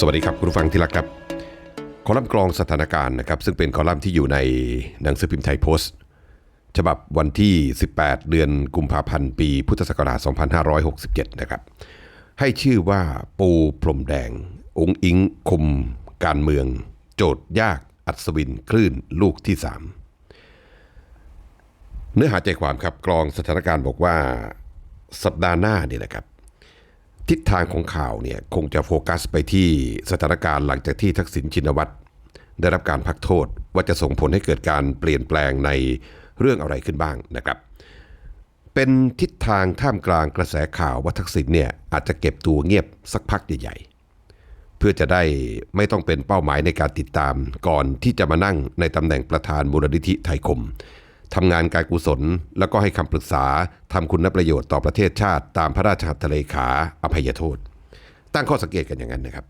สวัสดีครับคุณผู้ฟังที่รักครับคอลัมน์กรองสถานการณ์นะครับซึ่งเป็นคอลัมน์ที่อยู่ในหนังสือพิมพ์ไทยโพสต์ ฉบับวันที่ 18 เดือนกุมภาพันธ์ปีพุทธศักราช 2567 นะครับ ให้ชื่อว่าปูพรมแดง องค์อิงคุมการเมือง โจทย์ยากอัศวินคลื่นลูกที่ 3 เนื้อหาใจความครับกรองสถานการณ์บอกว่าสัปดาห์หน้านี่นะครับ ทิศทางของข่าวเนี่ยคงจะโฟกัสไปที่สถานการณ์หลังจากที่ทักษิณชินวัตรได้รับการพักโทษว่าจะส่งผลให้เกิดการเปลี่ยนแปลงในเรื่องอะไรขึ้นบ้างนะครับ เป็นทิศทางท่ามกลางกระแสข่าวว่าทักษิณเนี่ยอาจจะเก็บตัวเงียบสักพักใหญ่ๆ เพื่อจะได้ไม่ต้องเป็นเป้าหมายในการติดตามก่อนที่จะมานั่งในตำแหน่งประธานมูลนิธิไทยคม ทำงานการกุศล แล้วก็ให้คำปรึกษาทำคุณประโยชน์ต่อประเทศชาติ ตามพระราชหัตถเลขาอภัยโทษ ตั้งข้อสังเกตกันอย่างนั้นนะครับ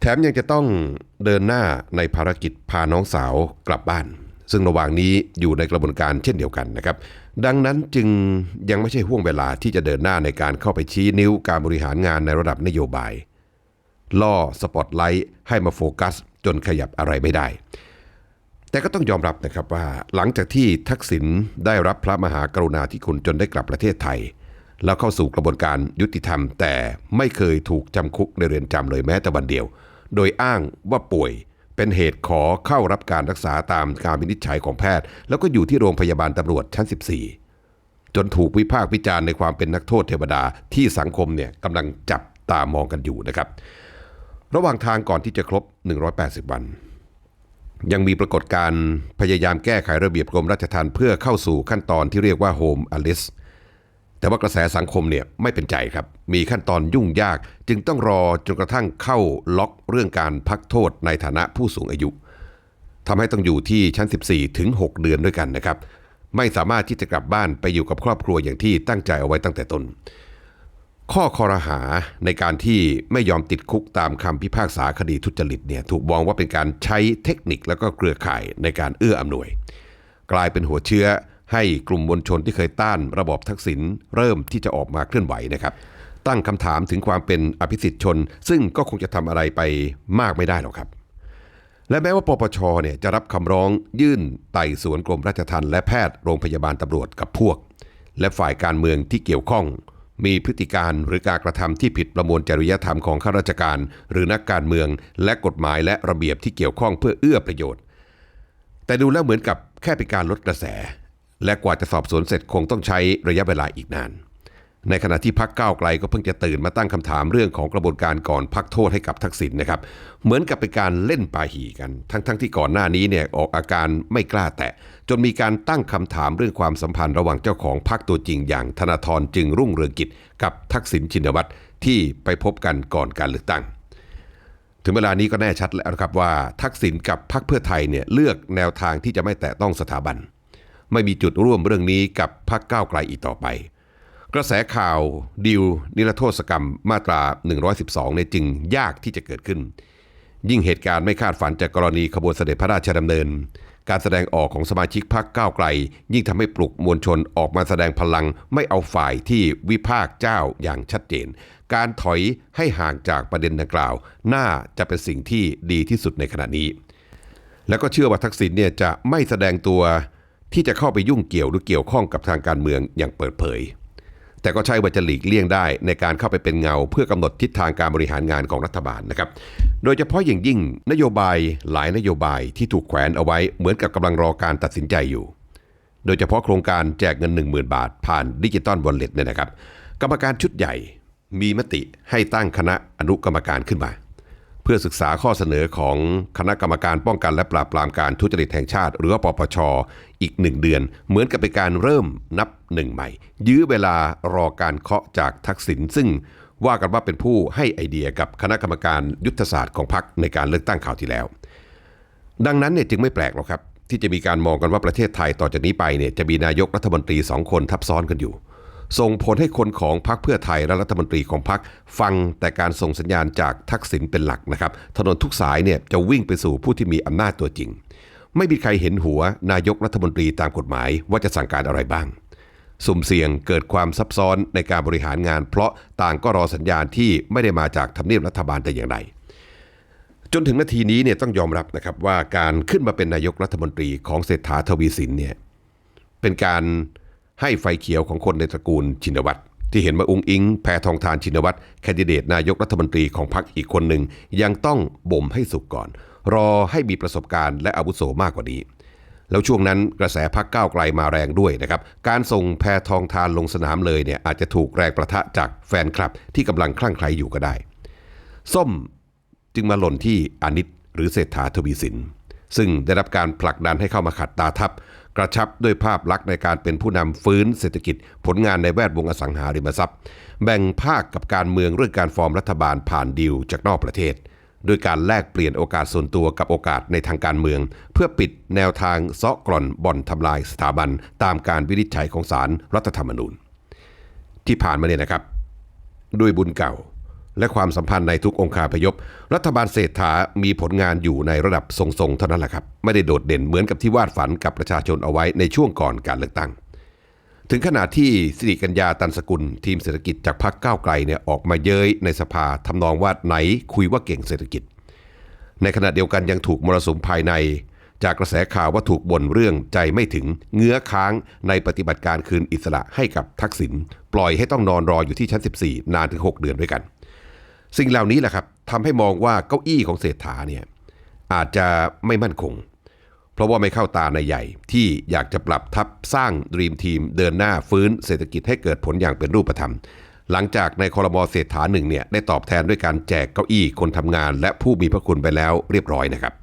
แถมยังจะต้องเดินหน้าในภารกิจพาน้องสาวกลับบ้าน ซึ่งระหว่างนี้อยู่ในกระบวนการเช่นเดียวกันนะครับ ดังนั้นจึงยังไม่ใช่ห่วงเวลาที่จะเดินหน้าในการเข้าไปชี้นิ้วการบริหารงานในระดับนโยบาย ล่อสปอตไลท์ให้มาโฟกัส จนขยับอะไรไม่ได้ แต่ก็ต้องยอมรับนะครับว่าหลังจากที่ทักษิณได้รับพระมหากรุณาธิคุณจนได้กลับประเทศไทย แล้วเข้าสู่กระบวนการยุติธรรม แต่ไม่เคยถูกจำคุกในเรือนจำเลยแม้แต่วันเดียว โดยอ้างว่าป่วยเป็นเหตุขอเข้ารับการรักษาตามการวินิจฉัยของแพทย์ แล้วก็อยู่ที่โรงพยาบาลตำรวจชั้น 14 จนถูกวิพากษ์วิจารณ์ในความเป็นนักโทษเทวดาที่สังคมเนี่ยกำลังจับตามองกันอยู่นะครับ ระหว่างทางก่อนที่จะครบ 180 วัน ยังมีปรากฏการณ์พยายามแก้ไขระเบียบกรมราชทัณฑ์เพื่อเข้าสู่ขั้นตอนที่เรียกว่า Home Alice แต่ว่ากระแสสังคมเนี่ยไม่เป็นใจครับ มีขั้นตอนยุ่งยาก จึงต้องรอจนกระทั่งเข้าล็อกเรื่องการพักโทษในฐานะผู้สูงอายุทำให้ต้องอยู่ที่ชั้น 14 ถึง 6 เดือนด้วยกันนะครับ ไม่สามารถที่จะกลับบ้านไปอยู่กับครอบครัวอย่างที่ตั้งใจเอาไว้ตั้งแต่ต้น ข้อคอรหาในการที่ไม่ยอมติดคุกตามคำพิพากษาคดีทุจริตเนี่ยถูกมองว่าเป็นการใช้เทคนิคแล้วก็เครือข่ายในการเอื้ออำนวย กลายเป็นหัวเชื้อให้กลุ่มมวลชนที่เคยต้านระบอบทักษิณเริ่มที่จะออกมาเคลื่อนไหวนะครับ ตั้งคำถามถึงความเป็นอภิสิทธิชน ซึ่งก็คงจะทำอะไรไปมากไม่ได้หรอกครับ และแม้ว่าปปชเนี่ยจะรับคำร้องยื่นไต่สวนกรมราชทัณฑ์และแพทย์โรงพยาบาลตำรวจกับพวก และฝ่ายการเมืองที่เกี่ยวข้อง มีพฤติการหรือการกระทำที่ผิดประมวลจริยธรรมของข้าราชการ หรือนักการเมือง และกฎหมายและระเบียบที่เกี่ยวข้องเพื่อเอื้อประโยชน์ แต่ดูแล้วเหมือนกับแค่เป็นการลดกระแส และกว่าจะสอบสวนเสร็จคงต้องใช้ระยะเวลาอีกนาน ในขณะที่พักก้าวไกลก็เพิ่งจะตื่นมาตั้งคำถามเรื่องของกระบวนการก่อนพักโทษให้กับทักษิณนะครับ เหมือนกับเป็นการเล่นปาหีกัน ทั้งๆทที่ก่อนหน้านี้เนี่ยออกอาการไม่กล้าแตะ จนมีการตั้งคำถามเรื่องความสัมพันธ์ระหว่างเจ้าของพักตัวจริงอย่างธนาธรจึงรุ่งเรืองกิจ กับทักษิณชินวัตรที่ไปพบกันก่อนการเลือกตั้ง ถึงเวลานี้ก็แน่ชัดแล้วครับว่า ทักษิณกับพรรคเพื่อไทยเนี่ยเลือกแนวทางที่จะไม่แตะต้องสถาบัน ไม่มีจุดร่วมเรื่องนี้กับพรรคก้าวไกลอีกต่อไป กระแสข่าวดิวนิรโทษกรรมมาตรา 112เนี่ยจึงยากที่จะเกิดขึ้น ยิ่งเหตุการณ์ไม่คาดฝันจากกรณีขบวนเสด็จพระราชดำเนิน การแสดงออกของสมาชิกพรรคก้าวไกล ยิ่งทำให้ปลุกมวลชนออกมาแสดงพลังไม่เอาฝ่ายที่วิพากษ์เจ้าอย่างชัดเจน การถอยให้ห่างจากประเด็นดังกล่าว น่าจะเป็นสิ่งที่ดีที่สุดในขณะนี้ แล้วก็เชื่อว่าทักษิณเนี่ยจะไม่แสดงตัวที่จะเข้าไปยุ่งเกี่ยวหรือเกี่ยวข้องกับทางการเมืองอย่างเปิดเผย แต่ก็ใช่ว่าจะหลีกเลี่ยงได้ในการเข้าไปเป็นเงา เพื่อกำหนดทิศทางการบริหารงานของรัฐบาลนะครับ โดยเฉพาะอย่างยิ่งนโยบายหลายนโยบายที่ถูกแขวนเอาไว้เหมือนกับกำลังรอการตัดสินใจอยู่ โดยเฉพาะโครงการแจกเงิน 10,000 บาท ผ่านดิจิตอลวอลเล็ตเนี่ยนะครับ กรรมการชุดใหญ่มีมติให้ตั้งคณะอนุกรรมการขึ้นมา เพื่อศึกษาข้อเสนอของคณะกรรมการป้องกันและปราบปรามการทุจริตแห่งชาติ หรือว่าปปชอีกหนึ่งเดือน เหมือนกับเป็นการเริ่มนับหนึ่งใหม่ ยื้อเวลารอการเคาะจากทักษิณซึ่งว่ากันว่าเป็นผู้ให้ไอเดียกับคณะกรรมการยุทธศาสตร์ของพรรคในการเลือกตั้งข่าวที่แล้ว ดังนั้นเนี่ยจึงไม่แปลกหรอกครับ ที่จะมีการมองกันว่าประเทศไทยต่อจากนี้ไปเนี่ยจะมีนายกรัฐมนตรีสองคนทับซ้อนกันอยู่ ส่งผลให้คนของพรรคเพื่อไทยและรัฐมนตรีของพรรคฟังแต่การส่งสัญญาณจากทักษิณเป็นหลักนะครับ ถนนทุกสายเนี่ยจะวิ่งไปสู่ผู้ที่มีอำนาจตัวจริง ไม่มีใครเห็นหัวนายกรัฐมนตรีตามกฎหมายว่าจะสั่งการอะไรบ้าง สุ่มเสี่ยงเกิดความซับซ้อนในการบริหารงาน เพราะต่างก็รอสัญญาณที่ไม่ได้มาจากทำเนียบรัฐบาลแต่อย่างใดจนถึงนาทีนี้เนี่ยต้องยอมรับนะครับว่าการขึ้นมาเป็นนายกรัฐมนตรีของเศรษฐาทวีสินเนี่ยเป็นการ ให้ไฟเขียวของคนในตระกูลชินวัตรที่เห็นว่าองอิง แพทองทานชินวัตรแคนดิเดตนายกรัฐมนตรีของพรรคอีกคนหนึ่ง ยังต้องบ่มให้สุกก่อน รอให้มีประสบการณ์และอาวุโสมากกว่านี้ แล้วช่วงนั้นกระแสพักก้าวไกลมาแรงด้วยนะครับ การส่งแพทองทานลงสนามเลยเนี่ยอาจจะถูกแรงประทะจากแฟนคลับที่กำลังคลั่งไคล้อยู่ก็ได้ ส้มจึงมาหล่นที่อนิตหรือเศรษฐาทวีสิน ซึ่งได้รับการผลักดันให้เข้ามาขัดตาทับ กระชับด้วยภาพลักษณ์ในการเป็นผู้นำฟื้นเศรษฐกิจ ผลงานในแวดวงอสังหาริมทรัพย์ แบ่งภาคกับการเมืองเรื่องการฟอร์มรัฐบาลผ่านดีลจากนอกประเทศโดยการแลกเปลี่ยนโอกาสส่วนตัวกับโอกาสในทางการเมือง เพื่อปิดแนวทางเซาะกร่อนบ่อนทำลายสถาบัน ตามการวินิจฉัยของศาลรรัฐธรรมนูญ ที่ผ่านมาเนี่ยนะครับ ด้วยบุญเก่า และความสัมพันธ์ในทุกองคาพยพ รัฐบาลเศรษฐามีผลงานอยู่ในระดับทรงๆเท่านั้นแหละครับ ไม่ได้โดดเด่นเหมือนกับที่วาดฝันกับประชาชนเอาไว้ในช่วงก่อนการเลือกตั้ง ถึงขนาดที่สิริกัญญาตันสกุล ทีมเศรษฐกิจจากพรรคก้าวไกลเนี่ยออกมาเย้ยในสภาทำนองว่าไหนคุยว่าเก่งเศรษฐกิจ ในขณะเดียวกันยังถูกมรสุมภายใน จากกระแสข่าวว่าถูกบ่นเรื่องใจไม่ถึงเงื้อค้างในปฏิบัติการคืนอิสระให้กับทักษิณปล่อยให้ต้องนอนรออยู่ที่ชั้น 14 นานถึง 6 เดือนด้วยกัน สิ่งเหล่านี้แหละครับทำให้มองว่าเก้าอี้ของเศรษฐาเนี่ยอาจจะไม่มั่นคง เพราะว่าไม่เข้าตาในใหญ่ที่อยากจะปรับทับสร้างดรีมทีมเดินหน้าฟื้นเศรษฐกิจให้เกิดผลอย่างเป็นรูปธรรม หลังจากในคอรมอเศรษฐาหนึ่งเนี่ยได้ตอบแทนด้วยการแจกเก้าอี้คนทำงาน และผู้มีพระคุณไปแล้วเรียบร้อยนะครับ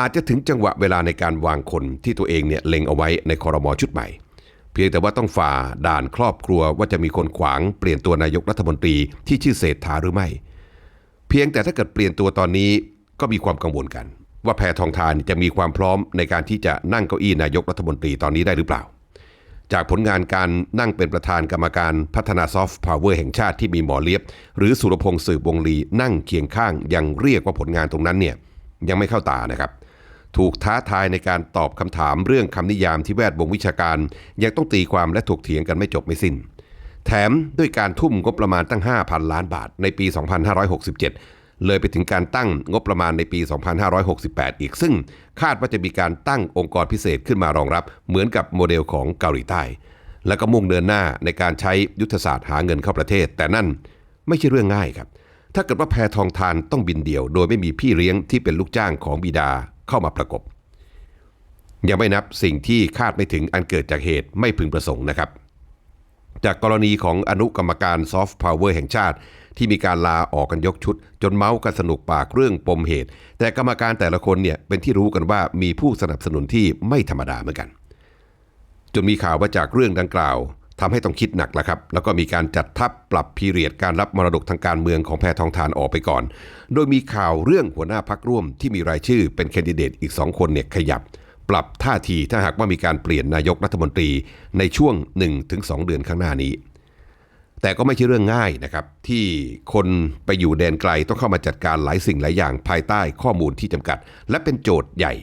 อาจจะถึงจังหวะเวลาในการวางคนที่ตัวเองเนี่ยเล็งเอาไว้ในคอรมอชุดใหม่ พียงแต่ว่าต้องฝ่าด่านครอบครัวว่าจะมีคนขวางเปลี่ยนตัวนายกรัฐมนตรีที่ชื่อเศรษฐาหรือไม่ เพียงแต่ถ้าเกิดเปลี่ยนตัวตอนนี้ก็มีความกังวลกัน ว่าแพทองทานจะมีความพร้อมในการที่จะนั่งเก้าอี้นายกรัฐมนตรีตอนนี้ได้หรือเปล่า จากผลงานการนั่งเป็นประธานกรรมการพัฒนาซอฟต์พาวเวอร์แห่งชาติที่มีหมอเลียบ หรือสุรพงษ์สืบวงลีนั่งเคียงข้างยังเรียกว่าผลงานตรงนั้นเนี่ยยังไม่เข้าตานะครับ ถูกท้าทายในการตอบคำถามเรื่องคำนิยามที่แวดวงวิชาการ ยังต้องตีความและถกเถียงกันไม่จบไม่สิ้น แถมด้วยการทุ่มงบประมาณตั้ง 5,000 ล้านบาทในปี 2567 เลยไปถึงการตั้งงบประมาณในปี 2568 อีกซึ่งคาดว่าจะมีการตั้งองค์กรพิเศษขึ้นมารองรับ เหมือนกับโมเดลของเกาหลีใต้ แล้วก็มุ่งเดินหน้าในการใช้ยุทธศาสตร์หาเงินเข้าประเทศ แต่นั่นไม่ใช่เรื่องง่ายครับถ้าเกิดว่าแพทองทานต้องบินเดี่ยว โดยไม่มีพี่เลี้ยงที่เป็นลูกจ้างของบิดา เข้ามาประกบ ยังไม่นับสิ่งที่คาดไม่ถึงอันเกิดจากเหตุไม่พึงประสงค์นะครับ จากกรณีของอนุกรรมการซอฟต์พาวเวอร์แห่งชาติ ที่มีการลาออกกันยกชุด จนเมาส์กันสนุกปากเรื่องปมเหตุ แต่กรรมการแต่ละคนเนี่ยเป็นที่รู้กันว่ามีผู้สนับสนุนที่ไม่ธรรมดาเหมือนกัน จนมีข่าวว่าจากเรื่องดังกล่าว ทำให้ต้องคิดหนักแล้วครับ แล้วก็มีการจัดทัพปรับพีเรียดการรับมรดกทางการเมืองของแพทองทานออกไปก่อน โดยมีข่าวเรื่องหัวหน้าพักร่วมที่มีรายชื่อเป็นแคนดิเดตอีกสองคนเนี่ยขยับ ปรับท่าทีถ้าหากว่ามีการเปลี่ยนนายกรัฐมนตรีในช่วง 1-2 เดือนข้างหน้านี้ แต่ก็ไม่ใช่เรื่องง่ายนะครับ ที่คนไปอยู่แดนไกลต้องเข้ามาจัดการหลายสิ่งหลายอย่างภายใต้ข้อมูลที่จำกัด และเป็นโจทย์ใหญ่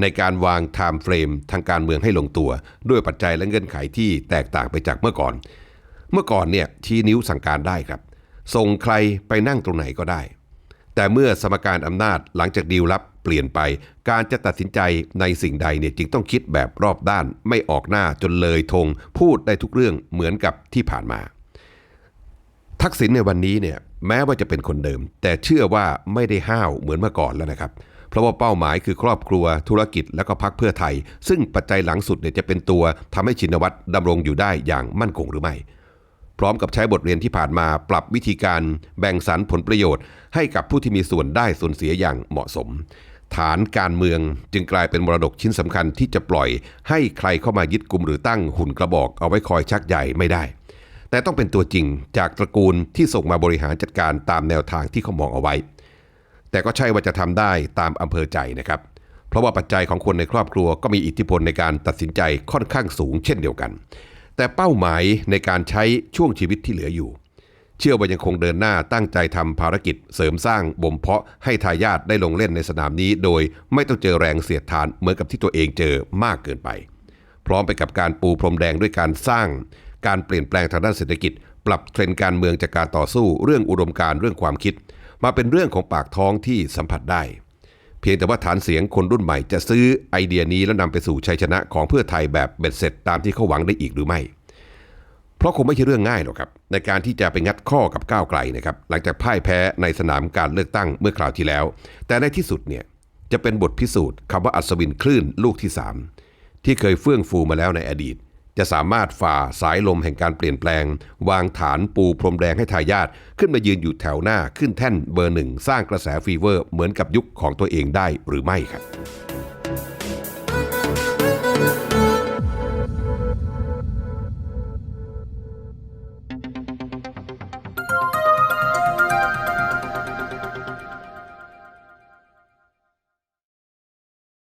ในการวางไทม์เฟรมทางการเมืองให้ลงตัว ด้วยปัจจัยและเงื่อนไขที่แตกต่างไปจากเมื่อก่อน เมื่อก่อนเนี่ยชี้นิ้วสั่งการได้ครับ ส่งใครไปนั่งตรงไหนก็ได้ แต่เมื่อสมการอำนาจหลังจากดีลลับเปลี่ยนไป การจะตัดสินใจในสิ่งใดเนี่ยจึงต้องคิดแบบรอบด้านไม่ออกหน้าจนเลยธงพูดได้ทุกเรื่องเหมือนกับที่ผ่านมา ทักษิณในวันนี้เนี่ยแม้ว่าจะเป็นคนเดิม แต่เชื่อว่าไม่ได้ห้าวเหมือนเมื่อก่อนแล้วนะครับ เพราะว่าเป้าหมายคือครอบครัว ธุรกิจและก็พักเพื่อไทย ซึ่งปัจจัยหลังสุดเนี่ยจะเป็นตัวทำให้ชินวัตรดำรงอยู่ได้อย่างมั่นคงหรือไม่ พร้อมกับใช้บทเรียนที่ผ่านมาปรับวิธีการแบ่งสรรผลประโยชน์ ให้กับผู้ที่มีส่วนได้ส่วนเสียอย่างเหมาะสม ฐานการเมืองจึงกลายเป็นมรดกชิ้นสำคัญที่จะปล่อย ให้ใครเข้ามายึดกลุ่มหรือตั้งหุ่นกระบอกเอาไว้คอยชักใหญ่ไม่ได้แต่ต้องเป็นตัวจริงจากตระกูลที่ส่งมาบริหารจัดการตามแนวทางที่เขามองเอาไว้ แต่ก็ใช่ว่าจะทำได้ตามอำเภอใจนะครับ เพราะว่าปัจจัยของคนในครอบครัวก็มีอิทธิพลในการตัดสินใจค่อนข้างสูงเช่นเดียวกัน แต่เป้าหมายในการใช้ช่วงชีวิตที่เหลืออยู่ เชื่อว่ายังคงเดินหน้าตั้งใจทำภารกิจเสริมสร้างบ่มเพาะให้ทายาทได้ลงเล่นในสนามนี้ โดยไม่ต้องเจอแรงเสียดทานเหมือนกับที่ตัวเองเจอมากเกินไป พร้อมไปกับการปูพรมแดงด้วยการสร้าง การเปลี่ยนแปลงทางด้านเศรษฐกิจ ปรับเทรนด์การเมืองจากการต่อสู้ เรื่องอุดมการเรื่องความคิด มาเป็นเรื่องของปากท้องที่สัมผัสได้ เพียงแต่ว่าฐานเสียงคนรุ่นใหม่จะซื้อไอเดียนี้แล้วนำไปสู่ชัยชนะของเพื่อไทยแบบเบ็ดเสร็จตามที่เขาหวังได้อีกหรือไม่ เพราะคงไม่ใช่เรื่องง่ายหรอกครับในการที่จะไปงัดข้อกับก้าวไกลนะครับหลังจากพ่ายแพ้ในสนามการเลือกตั้งเมื่อคราวที่แล้ว แต่ในที่สุดเนี่ยจะเป็นบทพิสูจน์คำว่าอัศวินคลื่นลูกที่ 3 ที่เคยเฟื่องฟูมาแล้วในอดีต จะสามารถฝ่าสายลมแห่งการเปลี่ยนแปลง วางฐานปูพรมแดงให้ทายาทขึ้นมายืนอยู่แถวหน้าขึ้นแท่นเบอร์หนึ่งสร้างกระแสฟีเวอร์เหมือนกับยุคของตัวเองได้หรือไม่ครับ